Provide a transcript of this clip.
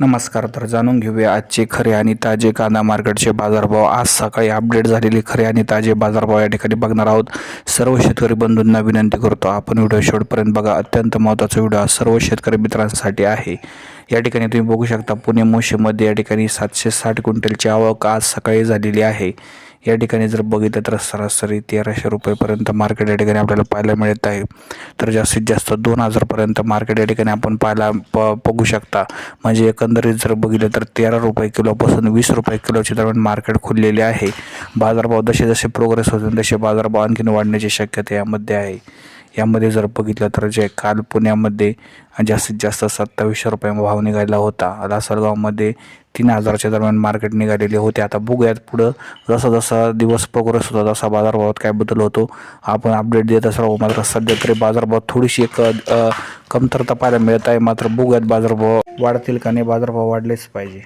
नमस्कार तर जाणून घेऊया आजचे खरे आणि ताजे कांदा मार्केटचे बाजारभाव. आज सकाळी अपडेट झालेले खरे आणि ताजे बाजारभाव या ठिकाणी बघणार आहोत. सर्व शेतकरी बंधूंना विनंती करतो आपण व्हिडिओ शेवटपर्यंत बघा. अत्यंत महत्त्वाचा व्हिडिओ हा सर्व शेतकरी मित्रांसाठी आहे. या ठिकाणी तुम्ही बघू शकता पुणे मोशीमध्ये या ठिकाणी सातशे साठ क्विंटलची आवक आज सकाळी झालेली आहे. या ठिकाणी जर बघितलं तर सरासरी तेराशे रुपयेपर्यंत मार्केट या ठिकाणी आपल्याला पाहायला मिळत आहे. तर जास्तीत जास्त दोन हजारपर्यंत मार्केट या ठिकाणी आपण पाहायला प बघू शकता. म्हणजे एकंदरीत जर बघितलं तर तेरा रुपये किलोपासून वीस रुपये किलोची दरम्यान मार्केट खुललेले आहे. बाजारभाव जसे जसे प्रोग्रेस होतील तसे बाजारभाव आणखीन वाढण्याची शक्यता यामध्ये आहे. यामध्ये जर बघितलं तर जे काल पुण्यामध्ये जास्तीत जास्त सत्तावीसशे रुपये भाव निघाला होता. लासलगावमध्ये तीन हजारच्या दरम्यान मार्केट निघालेले होते. आता बघूयात पुढं. जसा जसा दिवस प्रोग्रेस होता तसा बाजारभावात काय बदल होतो? आपण अपडेट देत असतो मात्र सध्या तरी बाजारभावात थोडीशी एक कमतरता पाहायला मिळत आहे. मात्र बघूयात बाजारभाव वाढतील का नाही बाजारभाव वाढलेच पाहिजे.